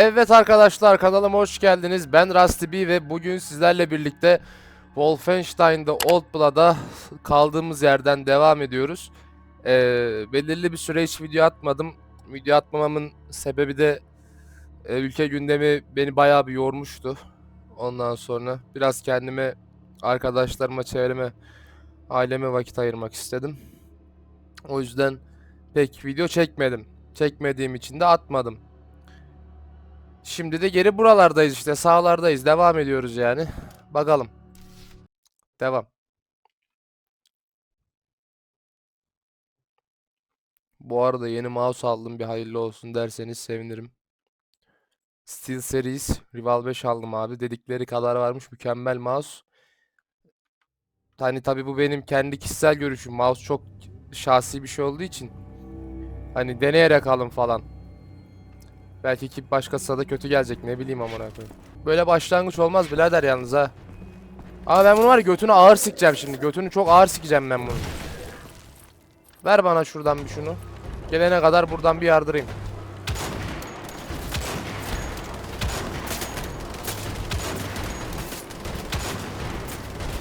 Evet arkadaşlar kanalıma hoş geldiniz. Ben Rusty B ve bugün sizlerle birlikte Wolfenstein'da Old Blood'a kaldığımız yerden devam ediyoruz. Ee, belirli bir süre hiç video atmadım. Video atmamamın sebebi de e, ülke gündemi beni bayağı bir yormuştu. Ondan sonra biraz kendime, arkadaşlarıma, çevreme, aileme vakit ayırmak istedim. O yüzden pek video çekmedim. Çekmediğim için de atmadım. Şimdi de geri buralardayız işte. Sağlardayız. Devam ediyoruz yani. Bakalım. Devam. Bu arada yeni mouse aldım. Bir hayırlı olsun derseniz sevinirim. Steel Series Rival 5 aldım abi. Dedikleri kadar varmış. Mükemmel mouse. Hani tabii bu benim kendi kişisel görüşüm. Mouse çok şahsi bir şey olduğu için. Hani deneyerek alın falan. Belki ki başkasına da kötü gelecek ne bileyim amına koyayım. Böyle başlangıç olmaz birader yalnız ha. Ama ben bunu var ya götünü ağır sikeceğim şimdi. Götünü çok ağır sikeceğim ben bunu. Ver bana şuradan bir şunu. Gelene kadar buradan bir yardırayım.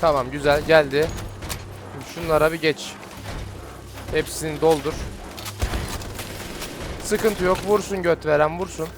Tamam güzel geldi. Şunlara bir geç. Hepsini doldur. Sıkıntı yok. Vursun göt veren vursun.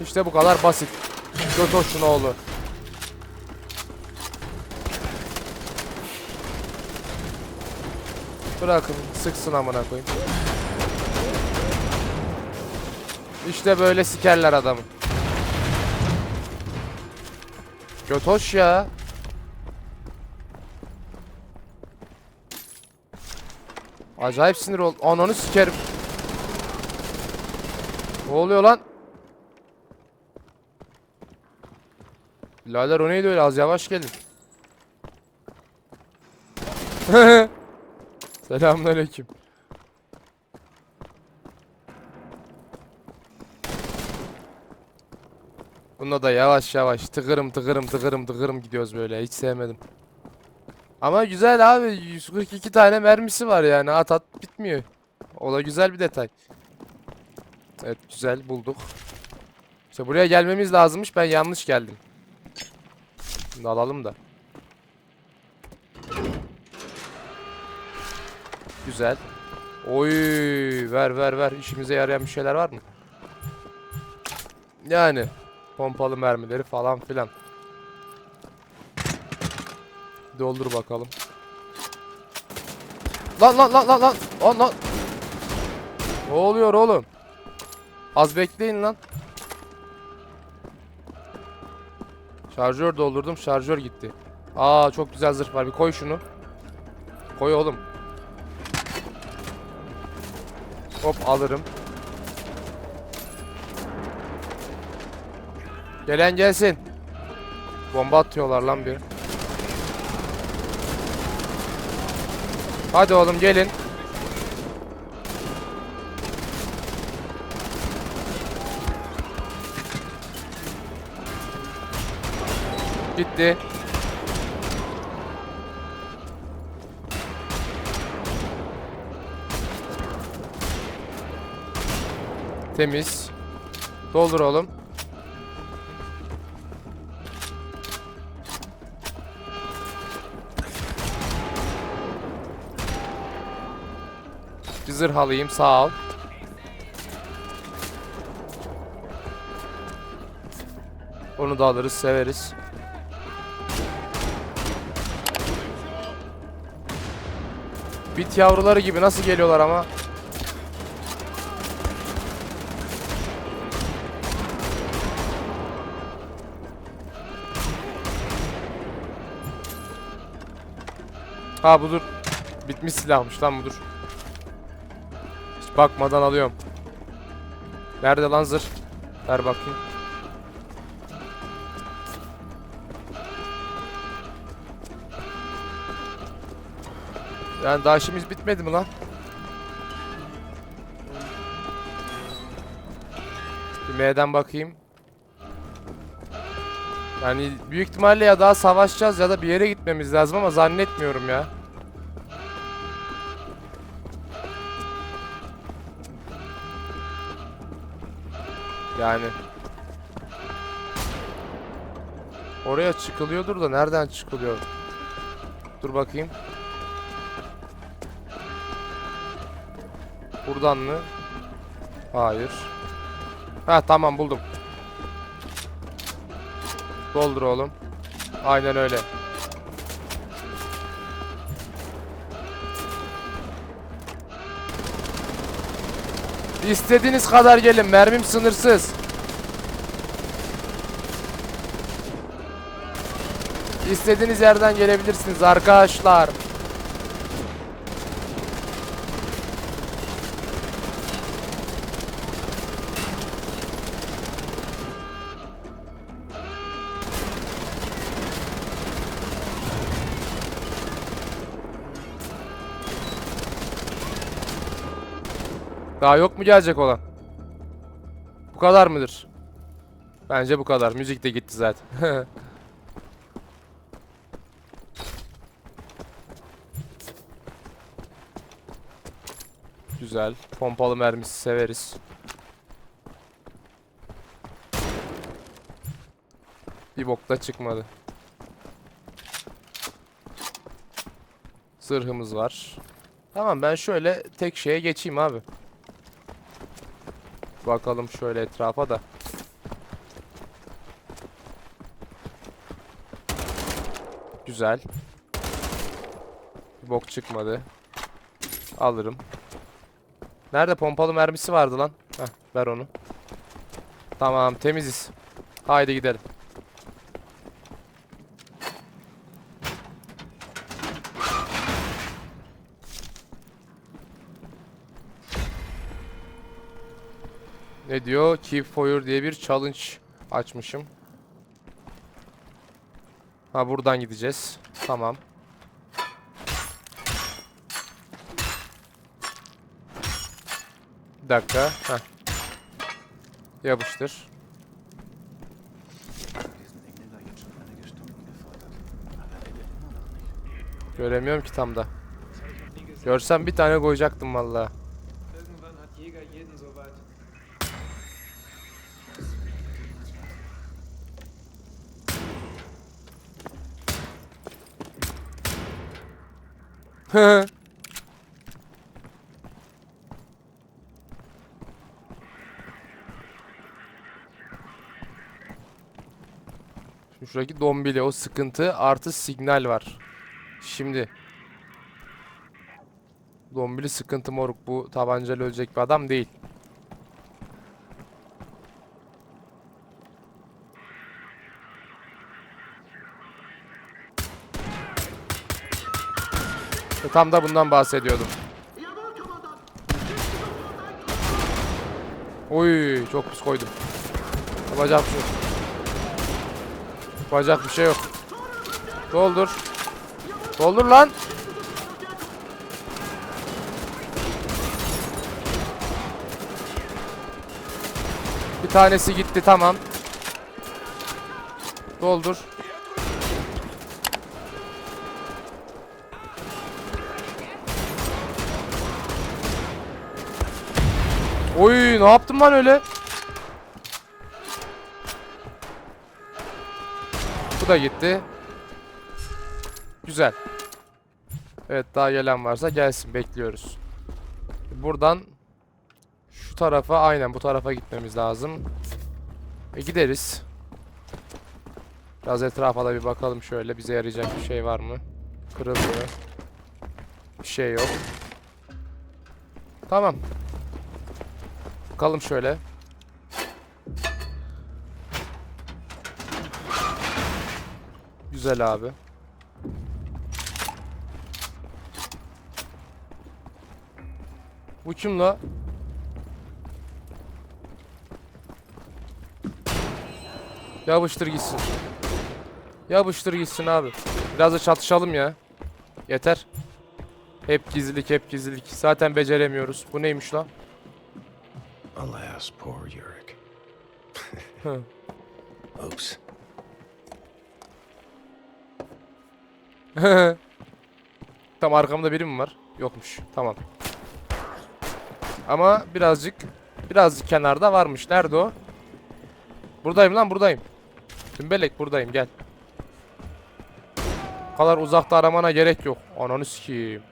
İşte bu kadar basit. Götoş'un oğlu. Bırakın sıksın amına koyayım. İşte böyle sikerler adamı. Götoş ya. Acayip sinir ol. Ananı sikerim. Ne oluyor lan? Birader o neydi öyle az yavaş gelin. Selamünaleyküm. Bunda da yavaş yavaş tıkırım tıkırım tıkırım tıkırım gidiyoruz böyle hiç sevmedim. Ama güzel abi 142 tane mermisi var yani at at bitmiyor. O da güzel bir detay. Evet güzel bulduk. İşte buraya gelmemiz lazımmış ben yanlış geldim. Şimdi alalım da. Güzel. Oy ver ver ver işimize yarayan bir şeyler var mı? Yani pompalı mermileri falan filan. Doldur bakalım. Lan lan lan lan lan. Lan lan. Ne oluyor oğlum? Az bekleyin lan. Şarjör doldurdum. Şarjör gitti. Aa çok güzel zırh var. Bir koy şunu. Koy oğlum. Hop alırım. Gelen gelsin. Bomba atıyorlar lan bir. Hadi oğlum gelin. Gitti. Temiz. Doldur oğlum. Zırh alayım sağ ol. Onu da alırız severiz. Bit yavruları gibi nasıl geliyorlar ama. Ha budur. Bitmiş silahmış lan budur. Bakmadan alıyorum. Nerede lan zırh? Ver bakayım. Yani daha işimiz bitmedi mi lan? Bir M'den bakayım. Yani büyük ihtimalle ya daha savaşacağız ya da bir yere gitmemiz lazım ama zannetmiyorum ya. Yani. Oraya çıkılıyordur da nereden çıkılıyor? Dur bakayım. Buradan mı? Hayır. Ha tamam buldum. Doldur oğlum. Aynen öyle. İstediğiniz kadar gelin. Mermim sınırsız. İstediğiniz yerden gelebilirsiniz arkadaşlar. Daha yok mu gelecek olan? Bu kadar mıdır? Bence bu kadar. Müzik de gitti zaten. Güzel. Pompalı mermisi severiz. Bir bok da çıkmadı. Zırhımız var. Tamam ben şöyle tek şeye geçeyim abi. Bakalım şöyle etrafa da. Güzel. Bir bok çıkmadı. Alırım. Nerede pompalı mermisi vardı lan? Heh, ver onu. Tamam temiziz. Haydi gidelim. Ne diyor? Keep for diye bir challenge açmışım. Ha buradan gideceğiz. Tamam. Bir dakika. Heh. Yapıştır. Göremiyorum ki tam da. Görsem bir tane koyacaktım valla. Şimdi şuradaki dombili o sıkıntı artı signal var. Şimdi. Dombili sıkıntı moruk bu tabancayla ölecek bir adam değil. İşte tam da bundan bahsediyordum. Oy çok pis koydum. Yapacak bir şey yok. Yapacak bir şey yok. Doldur. Doldur lan. Bir tanesi gitti tamam. Doldur. Oy ne yaptım lan öyle? Bu da gitti. Güzel. Evet daha gelen varsa gelsin bekliyoruz. Buradan şu tarafa aynen bu tarafa gitmemiz lazım. E gideriz. Biraz etrafa da bir bakalım şöyle bize yarayacak bir şey var mı? Kırıldı. Bir şey yok. Tamam. Bakalım şöyle. Güzel abi. Bu kim la? Yapıştır gitsin. Yapıştır gitsin abi. Biraz da çatışalım ya. Yeter. Hep gizlilik, hep gizlilik. Zaten beceremiyoruz. Bu neymiş lan? Alas, poor Yurik. Hı. Oops. Tam arkamda biri mi var? Yokmuş. Tamam. Ama birazcık birazcık kenarda varmış. Nerede o? Buradayım lan buradayım. Tümbelek buradayım gel. Bu kadar uzakta aramana gerek yok. Ananı sikeyim.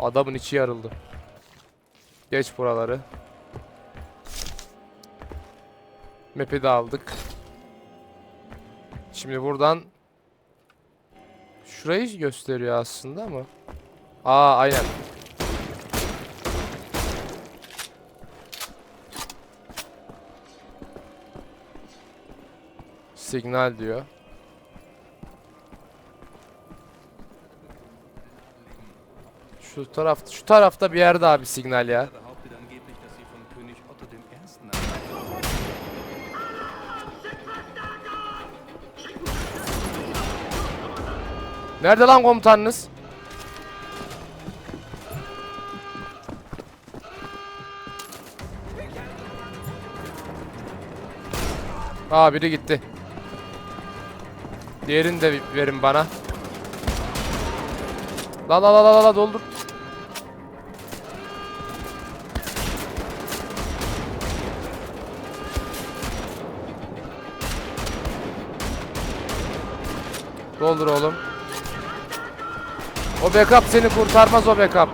Adamın içi yarıldı. Geç buraları. Map'i de aldık. Şimdi buradan Şurayı gösteriyor aslında ama. Aa aynen. Signal diyor. Şu tarafta şu tarafta bir yerde abi signal ya. Nerede lan komutanınız? Aa biri gitti. Diğerini de verin bana. La la la la la doldur. Doldur oğlum. Backup seni kurtarmaz o backup.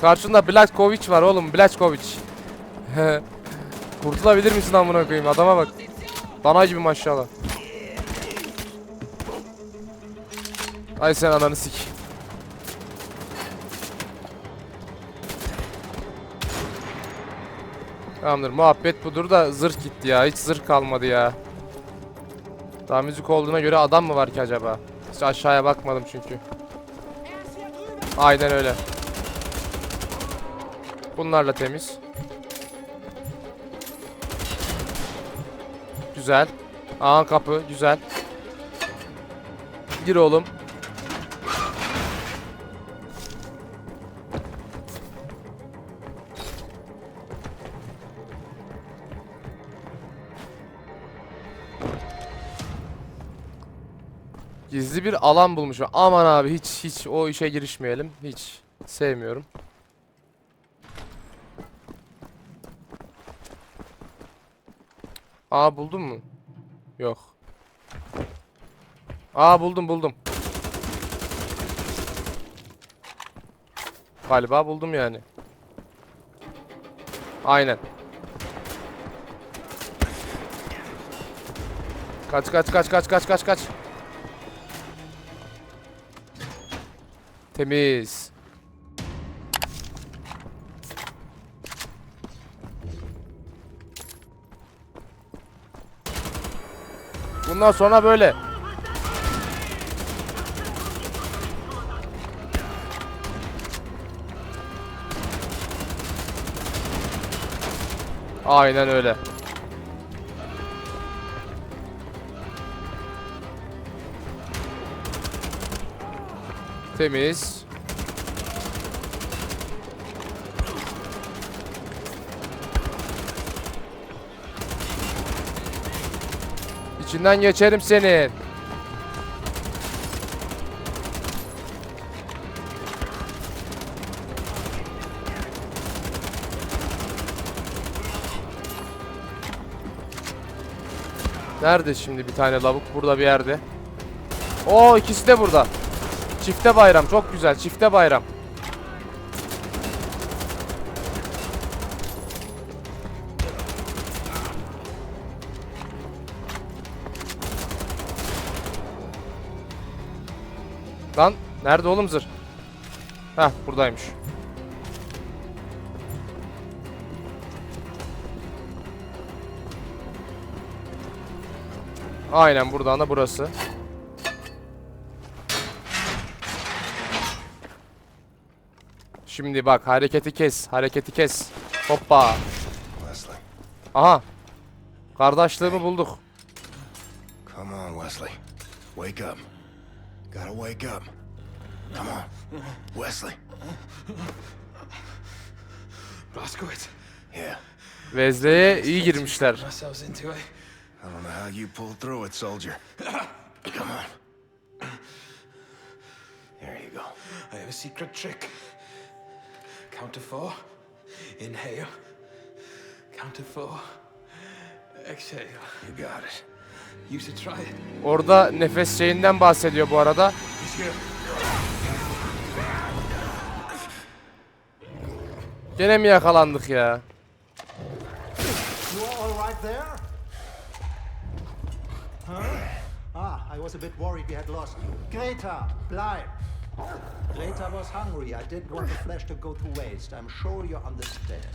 Karşında Blaskovic var oğlum Blaskovic. Kurtulabilir misin amına koyayım adama bak. Dana gibi maşallah. Ay sen ananı sik. Tamamdır muhabbet budur da zırh gitti ya hiç zırh kalmadı ya. Daha müzik olduğuna göre adam mı var ki acaba? Hiç aşağıya bakmadım çünkü. Aynen öyle. Bunlarla temiz. Güzel. Aa kapı güzel. Gir oğlum. Gizli bir alan bulmuş. Aman abi hiç hiç o işe girişmeyelim. Hiç sevmiyorum. Aa buldun mu? Yok. Aa buldum buldum. Galiba buldum yani. Aynen. Kaç kaç kaç kaç kaç kaç kaç. Temiz. Bundan sonra böyle. Aynen öyle. Temiz. İçinden geçerim senin. Nerede şimdi bir tane lavuk? Burada bir yerde. Oo ikisi de burada. Çifte bayram çok güzel. Çifte bayram. Lan nerede oğlum zırh? Heh buradaymış. Aynen buradan da burası. Şimdi bak hareketi kes, hareketi kes. Hoppa. Wesley. Aha. Kardeşliğimi bulduk. Come on, Wesley. Wake up. Gotta wake up. Come on. Wesley. Blaskowitz. Yeah. Vezle'ye iyi girmişler. I don't know how you pulled through it, soldier. Come on. There you go. I have a secret trick. Count to four. Inhale. Count to four. Exhale. You got it. You should try it. Orada nefes şeyinden bahsediyor bu arada. Gene mi yakalandık ya? You are all right there? Huh? Ah, I was a bit worried we had lost you. Greta, bleib! Greta was hungry. I didn't want the flesh to go to waste. I'm sure you understand.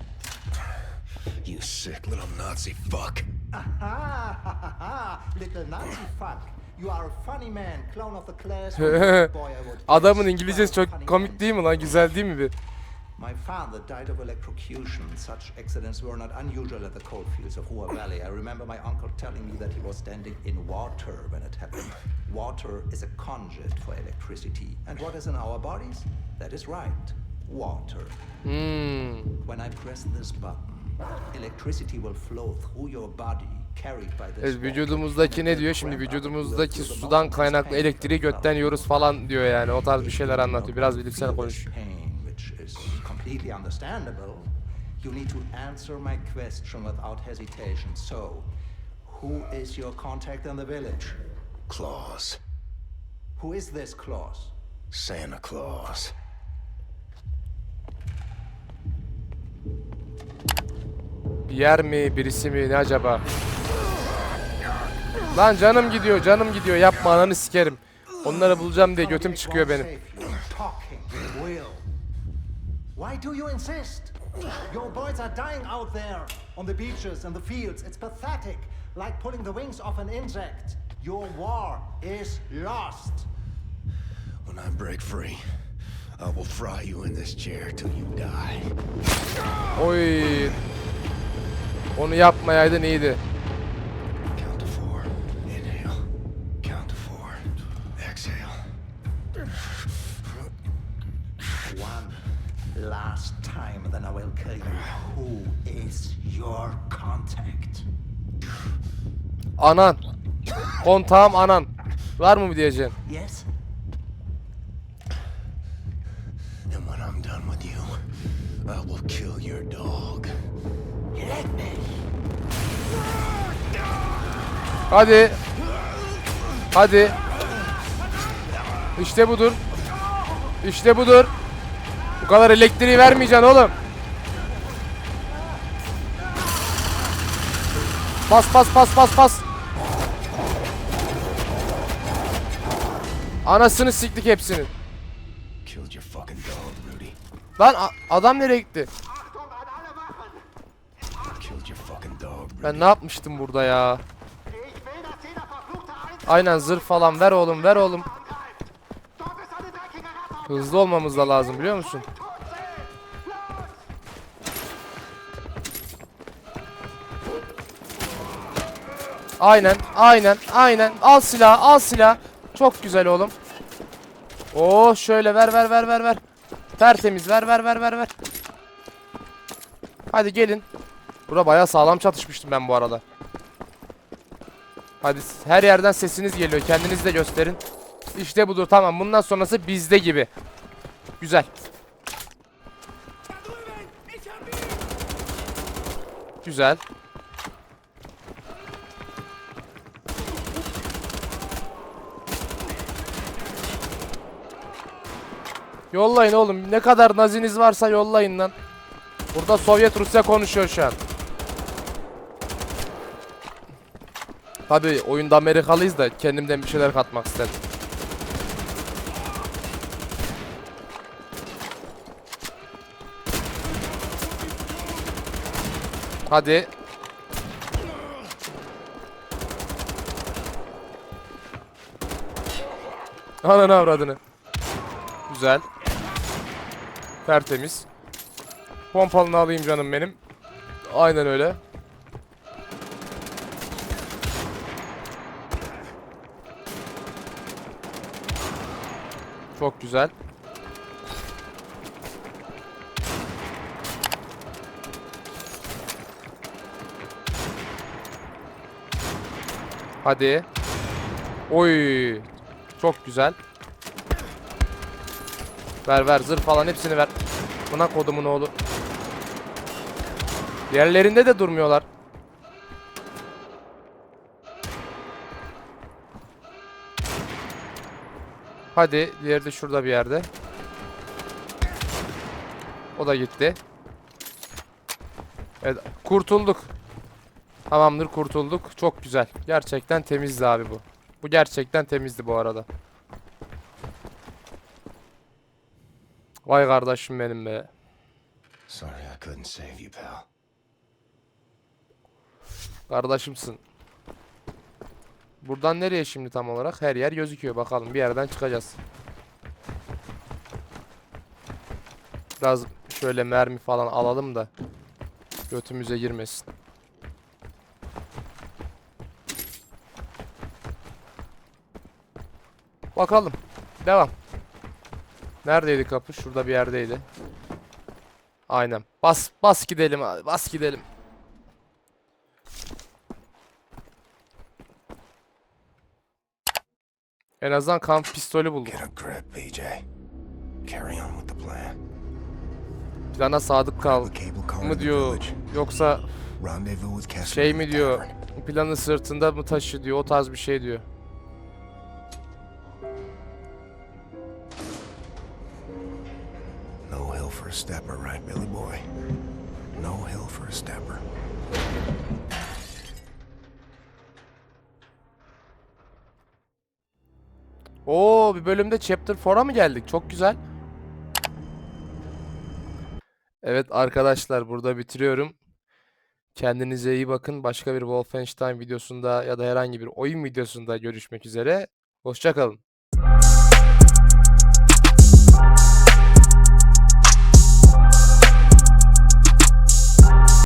You sick little Nazi fuck. Ha ha ha ha! Little Nazi fuck. You are a funny man, clown of the class. Boy, I would Adamın. İngilizcesi çok komik değil mi lan? Güzel değil mi bir? My father died of electrocution. Such accidents were not unusual at the coalfields of Hua Valley. I remember my uncle telling me that he was standing in water when it happened. Water is a conduit for electricity. And what is in our bodies? That is right. Water. Hmm. When I press this button, electricity will flow through your body, Evet, vücudumuzdaki ne diyor? Şimdi vücudumuzdaki sudan kaynaklı elektriği götten yiyoruz falan diyor yani. O tarz bir şeyler anlatıyor. Biraz bilimsel konuş. Completely understandable. You need to answer my question without hesitation. So, who is your contact in the village? Claus. Who is this Claus? Santa Claus. Bir yer mi? Birisi mi? Ne acaba? Lan canım gidiyor, canım gidiyor. Yapma ananı sikerim. Onları bulacağım diye götüm çıkıyor benim. Talking will. Why do you insist? Your boys are dying out there on the beaches and the fields. It's pathetic, like pulling the wings off an insect. Your war is lost. When I break free, I will fry you in this chair till you die. Oy. Onu yapmayaydın iyiydi. Count to four. Inhale. Count to four. Exhale. One last time, then I will kill you. Who is your contact? Anan. Kontağım anan. Var mı bir diyeceğin? Yes? And when I'm done with you, I will kill your dog. Let me. Hadi. Hadi. İşte budur. İşte budur. Bu kadar elektriği vermeyeceksin oğlum. Pas pas pas pas pas. Anasını siktik Rudy. Lan adam nereye gitti? Ben ne yapmıştım burada ya? Aynen zırh falan ver oğlum ver oğlum. Hızlı olmamız da lazım biliyor musun? Aynen aynen aynen al silah al silah. Çok güzel oğlum. Oo şöyle ver ver ver ver ver. Tertemiz ver ver ver ver ver. Hadi gelin. Bura bayağı sağlam çatışmıştım ben bu arada. Hadi her yerden sesiniz geliyor. Kendiniz de gösterin. İşte budur tamam. Bundan sonrası bizde gibi. Güzel. Güzel. Yollayın oğlum. Ne kadar naziniz varsa yollayın lan. Burada Sovyet Rusya konuşuyor şu an. Tabi oyunda Amerikalıyız da kendimden bir şeyler katmak istedim. Hadi. Ananı avradını. Güzel. Tertemiz. Pompalını alayım canım benim. Aynen öyle. Çok güzel. Hadi. Oy. Çok güzel. Ver ver zırh falan hepsini ver. Buna kodumun oğlu. Diğerlerinde de durmuyorlar. Hadi diğeri de şurada bir yerde. O da gitti. Evet kurtulduk. Tamamdır kurtulduk. Çok güzel. Gerçekten temizdi abi bu. Bu gerçekten temizdi bu arada. Vay kardeşim benim be. Sorry I couldn't save you, pal. Kardeşimsin. Buradan nereye şimdi tam olarak? Her yer gözüküyor. Bakalım bir yerden çıkacağız. Biraz şöyle mermi falan alalım da götümüze girmesin. Bakalım. Devam. Neredeydi kapı? Şurada bir yerdeydi. Aynen. Bas bas gidelim abi. Bas gidelim. En azından kamp pistolü bulduk. Plana sadık kal mı diyor yoksa şey mi diyor planı sırtında mı taşı diyor o tarz bir şey diyor. A stepper, right, Billy boy? No hill for a stepper. Oo bir bölümde Chapter 4'a mı geldik? Çok güzel. Evet arkadaşlar burada bitiriyorum. Kendinize iyi bakın. Başka bir Wolfenstein videosunda ya da herhangi bir oyun videosunda görüşmek üzere. Hoşça kalın.